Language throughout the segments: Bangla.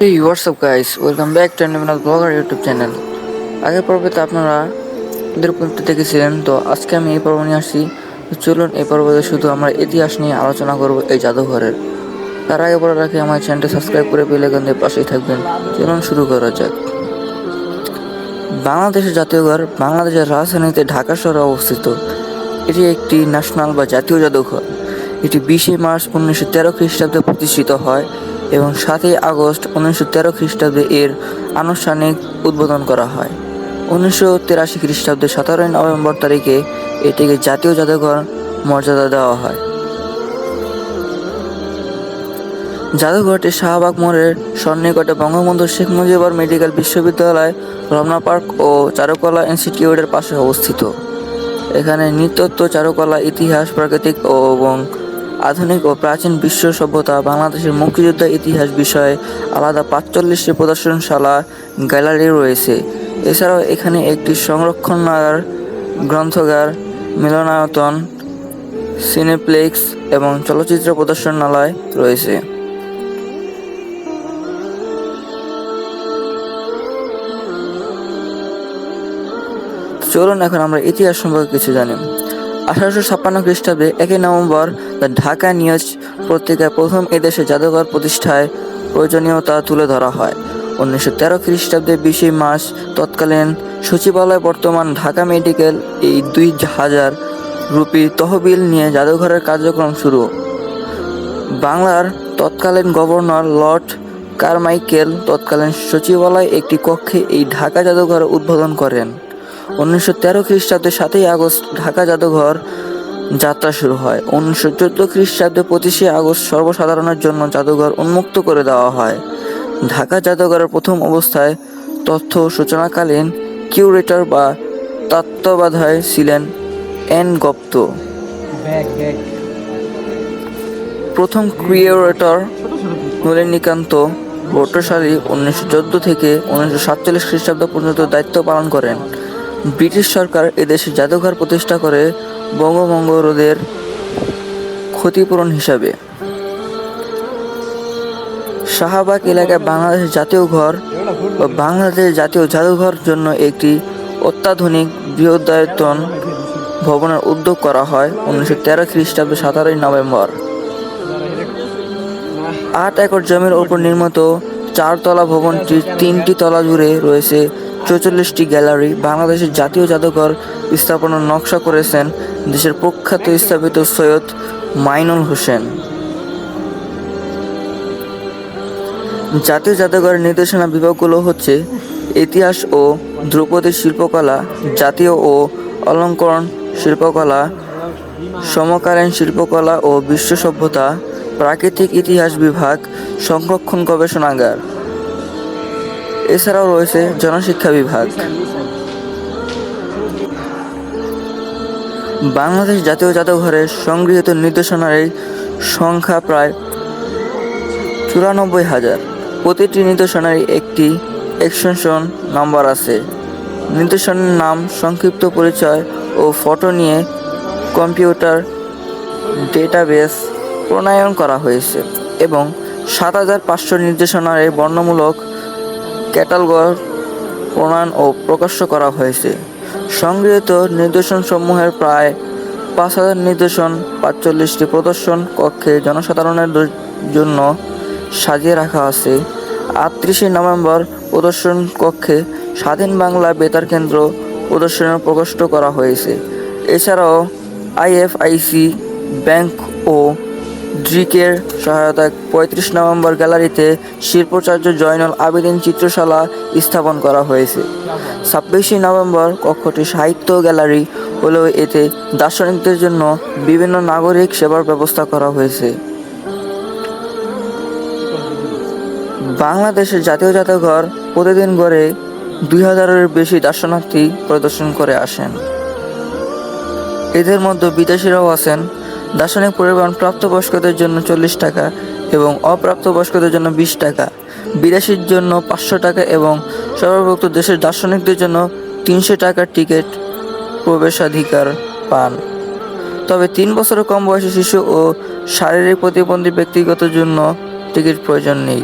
What's up, guys? Welcome back to Animal Blogger YouTube channel. আগের পর্বতে আপনারা ওদের পর্বতে দেখেছিলেন, তো আজকে আমি এই পর্ব নিয়ে আসছি। চলুন এই পর্বতে শুধু আমরা ইতিহাস নিয়ে আলোচনা করব এই জাদুঘরের। তার আগে পরে রাখি, আমার চ্যানেলটি সাবস্ক্রাইব করে বেল আইকনের পাশেই থাকবেন। চলুন শুরু করা যাক। বাংলাদেশের জাতীয়ঘর বাংলাদেশের রাজধানীতে ঢাকা শহরে অবস্থিত। এটি একটি ন্যাশনাল বা জাতীয় জাদুঘর। এটি বিশে মার্চ উনিশশো তেরো খ্রিস্টাব্দে প্রতিষ্ঠিত হয়। এবং সাতই আগস্ট উনিশশো তেরো খ্রিস্টাব্দে এর আনুষ্ঠানিক উদ্বোধন করা হয়। উনিশশো তিরাশি খ্রিস্টাব্দে সতেরোই নভেম্বর তারিখে এটিকে জাতীয় জাদুঘর মর্যাদা দেওয়া হয়। জাদুঘরটি শাহবাগ মোড়ের সন্নিকটে বঙ্গবন্ধু শেখ মুজিবুর মেডিকেল বিশ্ববিদ্যালয়, রমনা পার্ক ও চারুকলা ইনস্টিটিউটের পাশে অবস্থিত। এখানে নৃতত্ব চারুকলা, ইতিহাস, প্রাকৃতিক ও এবং আধুনিক ও প্রাচীন বিশ্ব সভ্যতা, বাংলাদেশের মুক্তিযুদ্ধ ইতিহাস বিষয়ে আলাদা পাঁচচল্লিশটি প্রদর্শনশালা, গ্যালারি রয়েছে। এছাড়াও এখানে একটি সংরক্ষণাগার, গ্রন্থাগার, মিলনায়তন, সিনেপ্লেক্স এবং চলচ্চিত্র প্রদর্শনালয় রয়েছে। চলুন এখন আমরা ইতিহাস সম্পর্কে কিছু জানি। আঠারোশো ছাপ্পান্ন খ্রিস্টাব্দে একই নভেম্বর ঢাকা নিউজ পত্রিকায় প্রথম এদেশে জাদুঘর প্রতিষ্ঠায় প্রয়োজনীয়তা তুলে ধরা হয়। উনিশশো তেরো খ্রিস্টাব্দে বিশে মার্চ তৎকালীন সচিবালয় বর্তমান ঢাকা মেডিকেল এই দুই হাজার রুপি তহবিল নিয়ে জাদুঘরের কার্যক্রম শুরু। বাংলার তৎকালীন গভর্নর লর্ড কারমাইকেল তৎকালীন সচিবালয় একটি কক্ষে এই ঢাকা জাদুঘর উদ্বোধন করেন। উনিশশো তেরো খ্রিস্টাব্দে সাতই আগস্ট ঢাকা জাদুঘর যাত্রা শুরু হয়। উনিশশো চোদ্দ খ্রিস্টাব্দে পঁচিশে আগস্ট সর্বসাধারণের জন্য জাদুঘর উন্মুক্ত করে দেওয়া হয়। ঢাকা জাদুঘরের প্রথম অবস্থায় তথ্য সূচনাকালীন কিউরেটর বা তত্ত্বাবধায় ছিলেন এন গপ্ত। প্রথম ক্রিয়েটর নলিনীকান্ত ভট্টশালী উনিশশো চোদ্দ থেকে উনিশশো সাতচল্লিশ খ্রিস্টাব্দ পর্যন্ত দায়িত্ব পালন করেন। ব্রিটিশ সরকার এদেশে জাদুঘর প্রতিষ্ঠা করে বঙ্গভঙ্গদের ক্ষতিপূরণ হিসাবে। শাহবাগ এলাকায় বাংলাদেশ জাতীয় ঘর বা বাংলাদেশ জাতীয় জাদুঘর জন্য একটি অত্যাধুনিক বৃহদায়তন ভবনের উদ্যোগ করা হয় উনিশশো তেরো খ্রিস্টাব্দে সতেরোই নভেম্বর। আট একর জমির ওপর নির্মিত চারতলা ভবনটির তিনটি তলা জুড়ে রয়েছে চৌচল্লিশটি গ্যালারি বাংলাদেশের জাতীয় জাদুঘর স্থাপনার নকশা করেছেন দেশের প্রখ্যাত স্থাপিত সৈয়দ মাইনুল হোসেন। জাতীয় জাদুঘরের নির্দেশনা বিভাগগুলো হচ্ছে ইতিহাস ও ধ্রুপদী শিল্পকলা, জাতীয় ও অলঙ্করণ শিল্পকলা, সমকালীন শিল্পকলা ও বিশ্ব সভ্যতা, প্রাকৃতিক ইতিহাস বিভাগ, সংরক্ষণ গবেষণাগার। এছাড়াও রয়েছে জনশিক্ষা বিভাগ। বাংলাদেশ জাতীয় জাদুঘরে সংগৃহীত নির্দেশনার সংখ্যা প্রায় চুরানব্বই হাজার। প্রতিটি নির্দেশনার একটি এক্সটেনশন নাম্বার আছে। নির্দেশনের নাম, সংক্ষিপ্ত পরিচয় ও ফটো নিয়ে কম্পিউটার ডেটাবেস প্রণয়ন করা হয়েছে এবং সাত হাজার পাঁচশো নির্দেশনার বর্ণমূলক ক্যাটালগ প্রণয়ন ও প্রকাশ্য করা হয়েছে। সংগৃহীত নির্দেশনসমূহের প্রায় পাঁচ হাজার নির্দেশন, পাঁচচল্লিশটি প্রদর্শন কক্ষে জনসাধারণের জন্য সাজিয়ে রাখা আছে। আটত্রিশে নভেম্বর প্রদর্শন কক্ষে স্বাধীন বাংলা বেতার কেন্দ্র প্রদর্শনের প্রকাশ করা হয়েছে। এছাড়াও আইএফআইসি ব্যাংক ও ড্রিকের সহায়তায় পঁয়ত্রিশ নভেম্বর গ্যালারিতে শিল্পাচার্য জয়নুল আবেদিন চিত্রশালা স্থাপন করা হয়েছে। ছাব্বিশে নভেম্বর কক্ষটি সাহিত্য গ্যালারি হলেও এতে দার্শনিকদের জন্য বিভিন্ন নাগরিক সেবার ব্যবস্থা করা হয়েছে। বাংলাদেশের জাতীয় জাদুঘর প্রতিদিন গড়ে দুই হাজারের বেশি দর্শনার্থী প্রদর্শন করে আসেন। এদের মধ্যে বিদেশিরাও আছেন। দার্শনিক পরিবহন প্রাপ্তবয়স্কদের জন্য চল্লিশ টাকা এবং অপ্রাপ্তবয়স্কদের জন্য বিশ টাকা। বিদেশির জন্য পাঁচশো টাকা এবং সর্বভুক্ত দেশের দার্শনিকদের জন্য তিনশো টাকার টিকিট প্রবেশাধিকার পান। তবে তিন বছরের কম বয়সী শিশু ও শারীরিক প্রতিবন্ধী ব্যক্তিগত জন্য টিকিট প্রয়োজন নেই।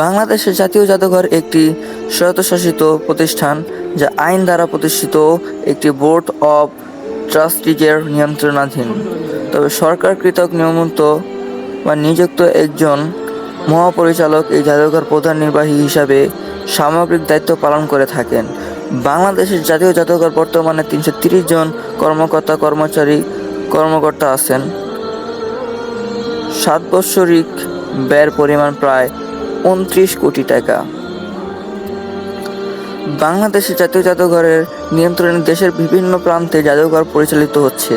বাংলাদেশের জাতীয় জাদুঘর একটি স্বায়ত্তশাসিত প্রতিষ্ঠান যা আইন দ্বারা প্রতিষ্ঠিত একটি বোর্ড অব ট্রাস্টিজের নিয়ন্ত্রণাধীন। তবে সরকার কৃতক নিয়মিত বা নিযুক্ত একজন মহাপরিচালক এই জাদুঘর প্রধান নির্বাহী হিসাবে সামগ্রিক দায়িত্ব পালন করে থাকেন। বাংলাদেশের জাতীয় জাদুঘর বর্তমানে তিনশো তিরিশ জন কর্মকর্তা, কর্মচারী, কর্মকর্তা আছেন। সাত বৎসরিক ব্যয়ের পরিমাণ প্রায় উনত্রিশ কোটি টাকা। বাংলাদেশের জাতীয় জাদুঘরের নিয়ন্ত্রণে দেশের বিভিন্ন প্রান্তে জাদুঘর পরিচালিত হচ্ছে।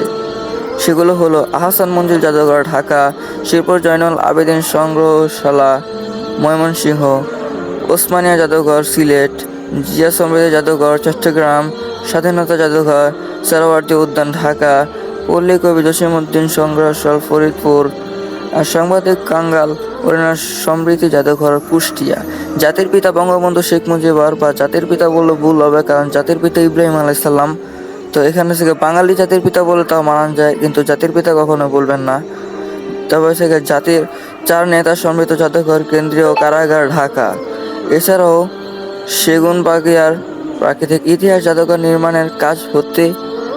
সেগুলো হলো আহসান মঞ্জুর জাদুঘর, ঢাকা, শিরপুর জয়নুল আবেদিন সংগ্রহশালা, ময়মনসিংহ, ওসমানিয়া জাদুঘর, সিলেট, জিয়া সমৃদ্ধি জাদুঘর, চট্টগ্রাম, স্বাধীনতা জাদুঘর সারাওয়ার্দী উদ্যান, ঢাকা, পল্লী কবি জসিমউদ্দিন সংগ্রহশাল, ফরিদপুর আর সাংবাদিক কাঙ্গাল অরিনার সমৃদ্ধি জাদুঘর কুষ্টিয়া। জাতির পিতা বঙ্গবন্ধু শেখ মুজিবর বা জাতির পিতা বললে ভুল হবে, কারণ জাতির পিতা ইব্রাহিম আলাইসাল্লাম তো এখানে থেকে বাঙালি জাতির পিতা বলে তাও মানান যায়, কিন্তু জাতির পিতা কখনো বলবেন না। তবে থেকে জাতির চার নেতা সমৃদ্ধ জাদুঘর কেন্দ্রীয় কারাগার ঢাকা। এছাড়াও সেগুন বাগিয়ার প্রাকৃতিক ইতিহাস জাদুঘর নির্মাণের কাজ হতে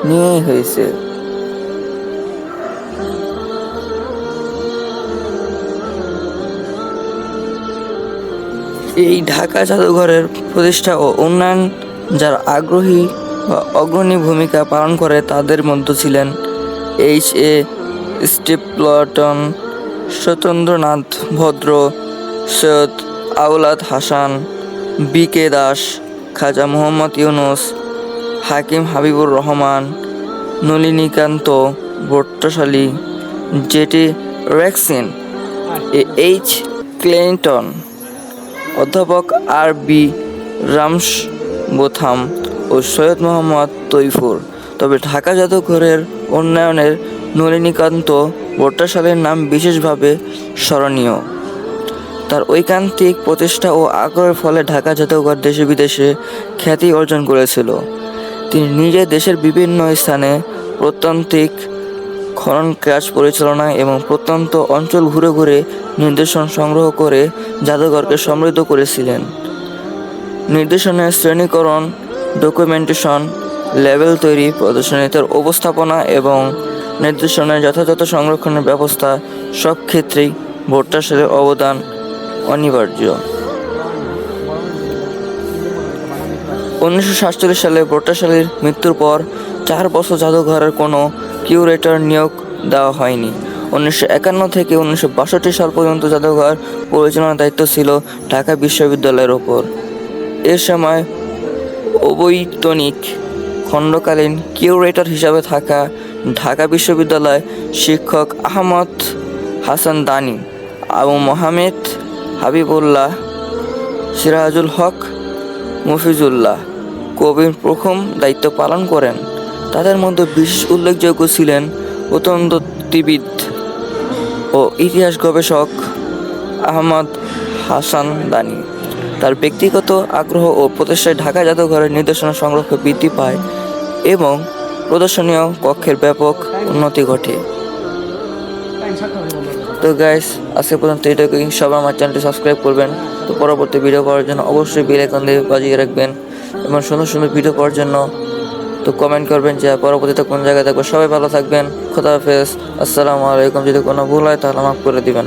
নিয়েই হয়েছে। এই ঢাকা জাদুঘরের প্রতিষ্ঠা ও উন্নয়ন যারা আগ্রহী বা অগ্রণী ভূমিকা পালন করে তাদের মধ্যে ছিলেন H A স্টিপলটন, Satyendranath Bhadra, Syed Aulad Hasan, B K Das, Khwaja Mohammad Yunus, Hakim Habibur Rahman, Nalinikanta Bhattasali J T Rexin H Clenton. অধ্যাপক আর বি রামস বোথাম ও সৈয়দ মোহাম্মদ তৈফুর। তবে ঢাকা জাদুঘরের উন্নয়নের নলিনীকান্ত ভট্টাশালীর নাম বিশেষভাবে স্মরণীয়। তার ঐকান্তিক প্রচেষ্টা ও আগ্রহের ফলে ঢাকা জাদুঘর দেশে বিদেশে খ্যাতি অর্জন করেছিল। তিনি নিজে দেশের বিভিন্ন স্থানে প্রত্যান্তিক খনন কাজ পরিচালনা এবং প্রত্যন্ত অঞ্চল ঘুরে ঘুরে নির্দেশন সংগ্রহ করে জাদুঘরকে সমৃদ্ধ করেছিলেন। নির্দেশনের শ্রেণীকরণ ডকুমেন্টেশন লেভেল তৈরি প্রদর্শনীতে উপস্থাপনা এবং নির্দেশনের যথাযথ সংরক্ষণের ব্যবস্থা সব ক্ষেত্রেই ভোট্টাশালের অবদান অনিবার্য। উনিশশো সাতচল্লিশ সালে ভট্টাশালীর মৃত্যুর পর চার বছর জাদুঘরের কোনো কিউরেটর নিয়োগ দেওয়া হয়নি। উনিশশো একান্ন থেকে উনিশশো বাষট্টি সাল পর্যন্ত জাদুঘর পরিচালনার দায়িত্ব ছিল ঢাকা বিশ্ববিদ্যালয়ের ওপর। এ সময় অবৈতনিক খণ্ডকালীন কিউরেটর হিসাবে থাকা ঢাকা বিশ্ববিদ্যালয় শিক্ষক আহমদ হাসান দানি, আবু মোহামেদ হাবিবুল্লাহ, সিরাজুল হক, মফিজুল্লাহ কবির প্রথম দায়িত্ব পালন করেন। তাদের মধ্যে বিশেষ উল্লেখযোগ্য ছিলেন প্রত্নতত্ত্ববিদ ও ইতিহাস গবেষক আহমদ হাসান দানি। তার ব্যক্তিগত আগ্রহ ও প্রচেষ্টায় ঢাকা জাদুঘরের নির্দেশনা সংরক্ষ বৃদ্ধি পায় এবং প্রদর্শনীয় কক্ষের ব্যাপক উন্নতি ঘটে। তো গাইস আজকে পর্যন্ত এটাকেই। সবাই আমার চ্যানেলটি সাবস্ক্রাইব করবেন। তো পরবর্তী ভিডিও পাওয়ার জন্য অবশ্যই বেল দিয়ে বাজিয়ে রাখবেন এবং সুন্দর সুন্দর ভিডিও পাওয়ার জন্য তো কমেন্ট করবেন যে পরবর্তীতে কোন জায়গায় থাকবে। সবাই ভালো থাকবেন। খোদা হাফেজ। আসসালামু আলাইকুম। যদি কোনো ভুল হয় তাহলে মাফ করে দিবেন.